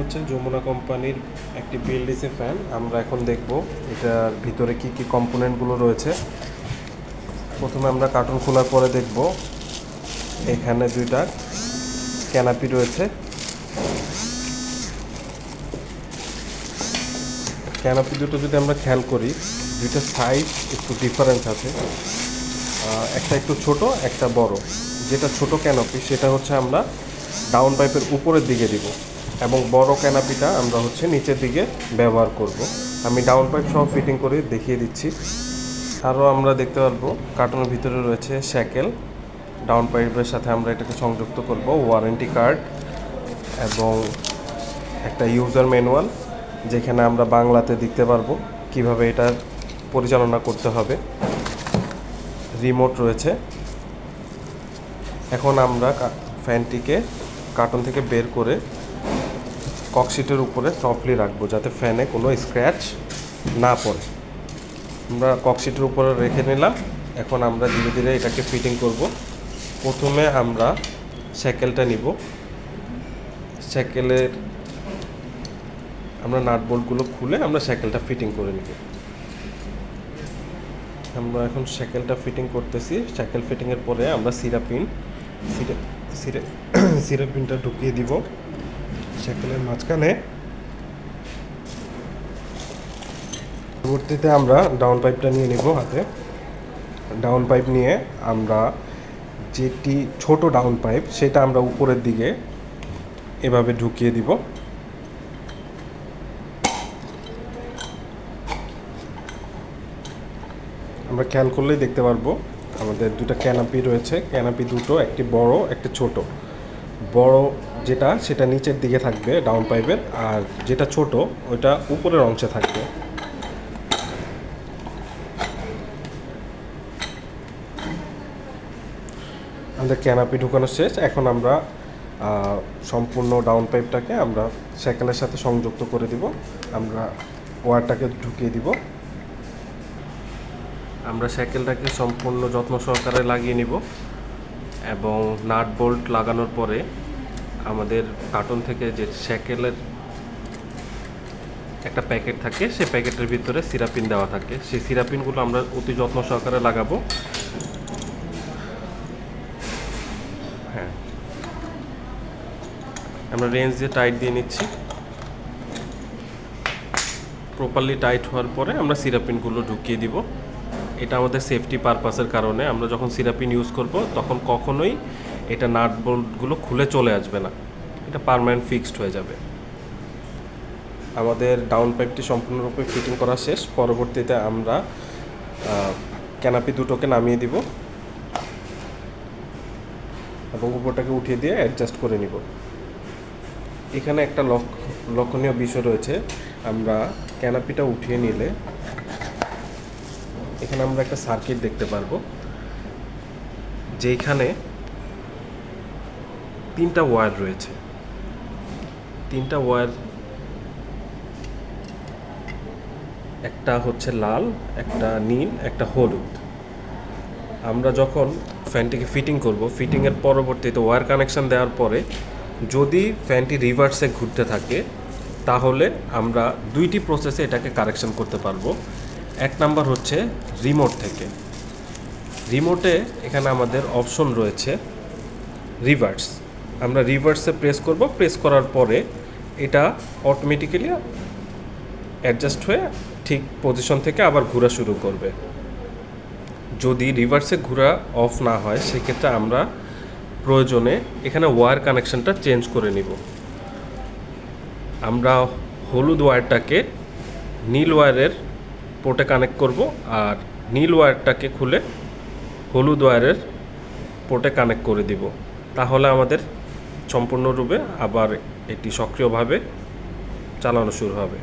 হচ্ছে যমুনা কোম্পানির একটি বিএলডিসি ফ্যান আমরা এখন দেখব এটার ভিতরে কি কি কম্পোনেন্টগুলো রয়েছে। প্রথমে আমরা কার্টুন খোলার পরে দেখব এখানে দুইটা ক্যানাপি রয়েছে। ক্যানাপি দুটো যদি আমরা খেয়াল করি, দুইটা সাইজ একটু ডিফারেন্স আছে। একটা একটু ছোট, একটা বড়। যেটা ছোট ক্যানাপি সেটা হচ্ছে আমরা ডাউন পাইপের উপরের দিকে দিব। এবং বড় ক্যানাপিটা আমরা হচ্ছে নিচের দিকে ব্যবহার করব। আমি ডাউন পাইপ সহ ফিটিং করে দেখিয়ে দিচ্ছি। আরও আমরা দেখতে পারব, কার্টনের ভিতরে রয়েছে স্যাকেল ডাউন পাইপের সাথে আমরা এটাকে সংযুক্ত করব, ওয়ারেন্টি কার্ড এবং একটা ইউজার ম্যানুয়াল, যেখানে আমরা বাংলাতে দেখতে পারব কীভাবে এটা পরিচালনা করতে হবে। রিমোট রয়েছে। এখন আমরা ফ্যানটিকে কার্টন থেকে বের করে ককশিটের উপরে সফটলি রাখব যাতে ফ্যানে কোনো স্ক্র্যাচ না পড়ে। আমরা ককশিটের উপরে রেখে নিলাম। এখন আমরা ধীরে ধীরে এটাকে ফিটিং করব। প্রথমে আমরা স্যাকেলটা নিব। স্যাকেলের আমরা নাট বোল্টগুলো খুলে আমরা স্যাকেলটা ফিটিং করে নিব। আমরা এখন স্যাকেলটা ফিটিং করতেছি। স্যাকেল ফিটিংয়ের পরে আমরা সিরাপিন, সিরা সিরা, সিরাপিনটা ঢুকিয়ে দিব। স্যাকেলের মাঝখানে। পরবর্তীতে আমরা ডাউন পাইপটা নিয়ে নিব হাতে। ডাউন পাইপ নিয়ে আমরা যেটি ছোট ডাউন পাইপ সেটা আমরা উপরের দিকে এভাবে ঢুকিয়ে দিব। আমরা খেয়াল করলেই দেখতে পারব, আমাদের দুটো ক্যানাপি রয়েছে। ক্যানাপি দুটো, একটি বড়, একটি ছোট। বড় যেটা, সেটা নিচের দিকে থাকবে ডাউন পাইপের আর যেটা ছোট, ওইটা উপরের অংশে থাকবে। আমাদের ক্যানাপি ঢুকানো শেষ। এখন আমরা সম্পূর্ণ ডাউন পাইপটাকে আমরা সাইকেলের সাথে সংযুক্ত করে দিব। আমরা ওয়ারটাকে ঢুকিয়ে দিব। আমরা সাইকেলটাকে সম্পূর্ণ যত্ন সহকারে লাগিয়ে নিব। এবং নাট বোল্ট লাগানোর পরে আমাদের কার্টন থেকে যে সাইকেলের একটা প্যাকেট থাকে সেই প্যাকেটের ভিতরে সিরাপিন দেওয়া থাকে। সেই সিরাপিনগুলো আমরা অতি যত্ন সহকারে লাগাবো। হ্যাঁ। আমরা রেঞ্জ দিয়ে টাইট দিয়ে নিচ্ছি। প্রপারলি টাইট হওয়ার পরে আমরা সিরাপিনগুলো ঢুকিয়ে দিব। এটা আমাদের সেফটি পারপাসের কারণে আমরা যখন সিরাপিন ইউজ করব, তখন কখনোই এটা নাট বোল্টগুলো খুলে চলে আসবে না। এটা পারমানেন্ট ফিক্সড হয়ে যাবে। আমাদের ডাউন পাইপটি সম্পূর্ণরূপে ফিটিং করা শেষ। পরবর্তীতে আমরা ক্যানাপি দুটোকে নামিয়ে দিব এবং উপরটাকে উঠিয়ে দিয়ে অ্যাডজাস্ট করে নিব। এখানে একটা লক্ষ, লক্ষণীয় বিষয় রয়েছে। আমরা ক্যানাপিটা উঠিয়ে নিলে এখানে আমরা একটা সার্কিট দেখতে পারব যেখানে তিনটা ওয়্যার রয়েছে। তিনটা ওয়্যার একটা হচ্ছে লাল, একটা নীল, একটা হলুদ। আমরা যখন ফ্যানটিকে ফিটিং করব ফিটিংয়ের পরবর্তীতে ওয়ার কানেকশন দেওয়ার পরে যদি ফ্যানটি রিভার্সে ঘুরতে থাকে, তাহলে আমরা দুইটি প্রসেসে এটাকে কারেকশন করতে পারব। এক নাম্বার হচ্ছে রিমোট থেকে। রিমোটে এখানে আমাদের অপশন রয়েছে রিভার্স আমরা রিভার্সে প্রেস করব প্রেস করার পরে এটা অটোমেটিক্যালি অ্যাডজাস্ট হয়ে ঠিক পজিশন থেকে আবার ঘোরা শুরু করবে। যদি রিভার্সে ঘোরা অফ না হয়, সেক্ষেত্রে আমরা প্রয়োজনে এখানে ওয়ার কানেকশনটা চেঞ্জ করে নিব। আমরা হলুদ ওয়্যারটাকে নীল ওয়্যারের পোর্টে কানেক্ট করব আর নীল ওয়্যারটাকে খুলে হলুদ ওয়্যারের পোর্টে কানেক্ট করে দিব। তাহলে আমাদের সম্পূর্ণরূপে আবার এটি সক্রিয়ভাবে চালানো শুরু হবে।